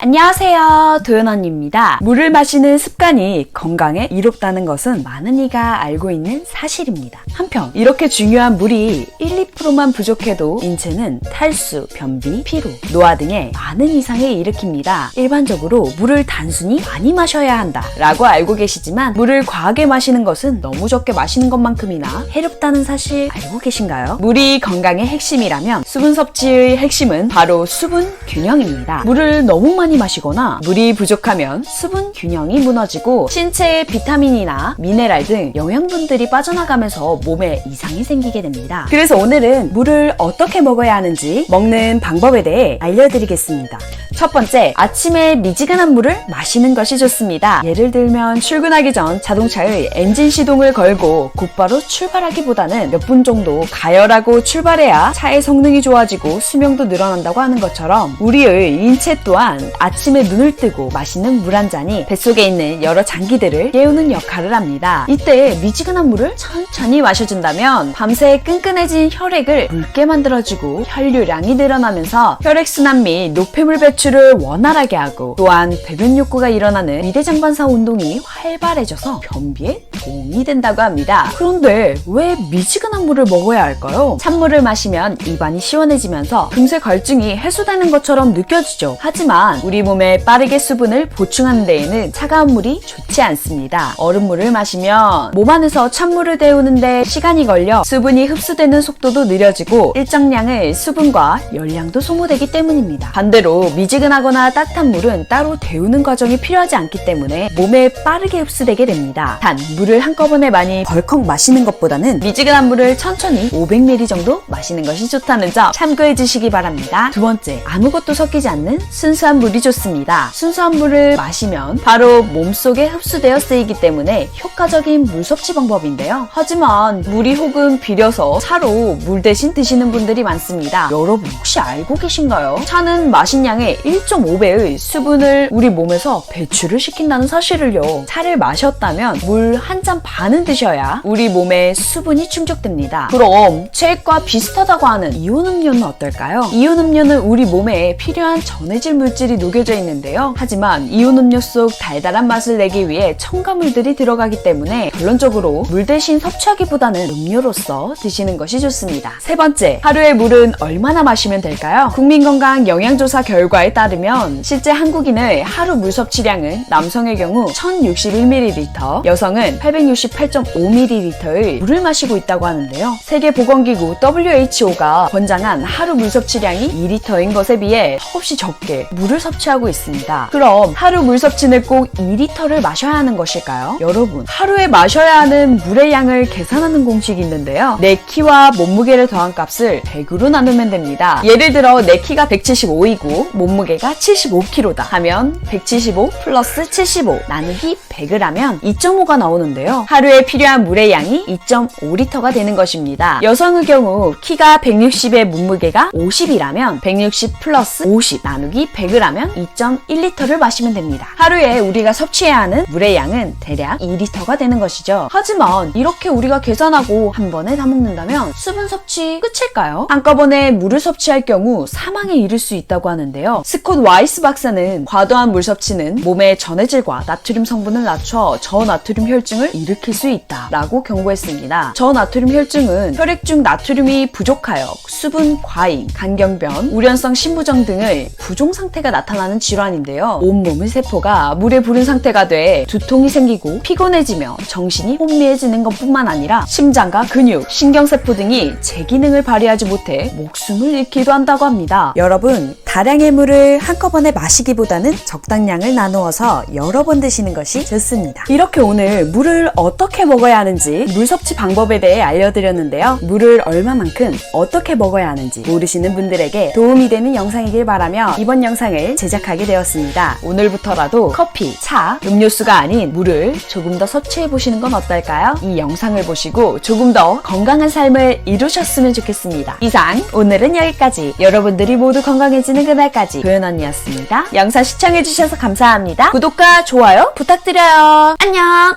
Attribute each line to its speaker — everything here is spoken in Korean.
Speaker 1: 안녕하세요. 도연언니입니다. 물을 마시는 습관이 건강에 이롭다는 것은 많은 이가 알고 있는 사실입니다. 한편 이렇게 중요한 물이 1, 2%만 부족해도 인체는 탈수, 변비, 피로, 노화 등의 많은 이상을 일으킵니다. 일반적으로 물을 단순히 많이 마셔야 한다 라고 알고 계시지만 물을 과하게 마시는 것은 너무 적게 마시는 것만큼이나 해롭다는 사실 알고 계신가요? 물이 건강의 핵심이라면 수분 섭취의 핵심은 바로 수분 균형입니다. 물을 너무 많이 마시거나 물이 부족하면 수분 균형이 무너지고 신체의 비타민이나 미네랄 등 영양분들이 빠져나가면서 몸에 이상이 생기게 됩니다. 그래서 오늘은 물을 어떻게 먹어야 하는지 먹는 방법에 대해 알려드리겠습니다. 첫 번째, 아침에 미지근한 물을 마시는 것이 좋습니다. 예를 들면 출근하기 전 자동차의 엔진 시동을 걸고 곧바로 출발하기보다는 몇 분 정도 가열하고 출발해야 차의 성능이 좋아지고 수명도 늘어난다고 하는 것처럼 우리의 인체 또한 아침에 눈을 뜨고 마시는 물 한 잔이 뱃속에 있는 여러 장기들을 깨우는 역할을 합니다. 이때 미지근한 물을 천천히 마셔준다면 밤새 끈끈해진 혈액을 묽게 만들어주고 혈류량이 늘어나면서 혈액순환 및 노폐물 배출을 원활하게 하고 또한 배변 욕구가 일어나는 미대장반사 운동이 활발해져서 변비에 도움이 된다고 합니다. 그런데 왜 미지근한 물을 먹어야 할까요? 찬물을 마시면 입안이 시원해지면서 금세 갈증이 해소되는 것처럼 느껴지죠. 하지만 우리 몸에 빠르게 수분을 보충하는 데에는 차가운 물이 좋지 않습니다. 얼음물을 마시면 몸 안에서 찬물을 데우는데 시간이 걸려 수분이 흡수되는 속도도 느려지고 일정량의 수분과 열량도 소모되기 때문입니다. 반대로 미지근하거나 따뜻한 물은 따로 데우는 과정이 필요하지 않기 때문에 몸에 빠르게 흡수되게 됩니다. 단 물을 한꺼번에 많이 벌컥 마시는 것보다는 미지근한 물을 천천히 500ml 정도 마시는 것이 좋다는 점 참고해 주시기 바랍니다. 두 번째, 아무것도 섞이지 않는 순수한 물이 좋습니다. 순수한 물을 마시면 바로 몸속에 흡수되어 쓰이기 때문에 효과적인 물 섭취 방법인데요. 하지만 물이 혹은 비려서 차로 물 대신 드시는 분들이 많습니다. 여러분 혹시 알고 계신가요? 차는 마신 양의 1.5배의 수분을 우리 몸에서 배출을 시킨다는 사실을요. 차를 마셨다면 물 한 잔 반은 드셔야 우리 몸에 수분이 충족됩니다. 그럼 체액과 비슷하다고 하는 이온 음료는 어떨까요? 이온 음료는 우리 몸에 필요한 전해질 물질이 녹여져 있는데요. 하지만 이온 음료 속 달달한 맛을 내기 위해 첨가물들이 들어가기 때문에 결론적으로 물 대신 섭취하기보다는 음료로서 드시는 것이 좋습니다. 세 번째, 하루에 물은 얼마나 마시면 될까요? 국민건강 영양조사 결과에 따르면 실제 한국인의 하루 물 섭취량은 남성의 경우 1061ml, 여성은 868.5ml의 물을 마시고 있다고 하는데요. 세계보건기구 WHO가 권장한 하루 물 섭취량이 2리터인 것에 비해 턱없이 적게 물을 섭취 하고 있습니다. 그럼 하루 물 섭취는 꼭 2리터를 마셔야 하는 것일까요? 여러분, 하루에 마셔야 하는 물의 양을 계산하는 공식이 있는데요. 내 키와 몸무게를 더한 값을 100으로 나누면 됩니다. 예를 들어 내 키가 175이고 몸무게가 75kg다 하면 175 플러스 75 나누기 100을 하면 2.5가 나오는데요. 하루에 필요한 물의 양이 2.5리터가 되는 것입니다. 여성의 경우 키가 160에 몸무게가 50이라면 160 플러스 50 나누기 100을 하면 2.1리터를 마시면 됩니다. 하루에 우리가 섭취해야 하는 물의 양은 대략 2리터가 되는 것이죠. 하지만 이렇게 우리가 계산하고 한 번에 다 먹는다면 수분 섭취 끝일까요? 한꺼번에 물을 섭취할 경우 사망에 이를 수 있다고 하는데요. 스콧 와이스 박사는 과도한 물 섭취는 몸의 전해질과 나트륨 성분을 낮춰 저나트륨 혈증을 일으킬 수 있다라고 경고했습니다. 저나트륨 혈증은 혈액 중 나트륨이 부족하여 수분 과잉, 간경변, 우련성 신부정 등의 부종 상태가 나타나는 질환인데요. 온몸의 세포가 물에 부른 상태가 돼 두통이 생기고 피곤해지며 정신이 혼미해지는 것뿐만 아니라 심장과 근육, 신경세포 등이 제 기능을 발휘하지 못해 목숨을 잃기도 한다고 합니다. 여러분, 다량의 물을 한꺼번에 마시기보다는 적당량을 나누어서 여러 번 드시는 것이 좋습니다. 이렇게 오늘 물을 어떻게 먹어야 하는지 물 섭취 방법에 대해 알려드렸는데요. 물을 얼마만큼 어떻게 먹어야 하는지 모르시는 분들에게 도움이 되는 영상이길 바라며 이번 영상을 제작하게 되었습니다. 오늘부터라도 커피, 차, 음료수가 아닌 물을 조금 더 섭취해 보시는 건 어떨까요? 이 영상을 보시고 조금 더 건강한 삶을 이루셨으면 좋겠습니다. 이상 오늘은 여기까지 여러분들이 모두 건강해지는 그날까지 도연 언니였습니다. 영상 시청해 주셔서 감사합니다. 구독과 좋아요 부탁드려요. 안녕.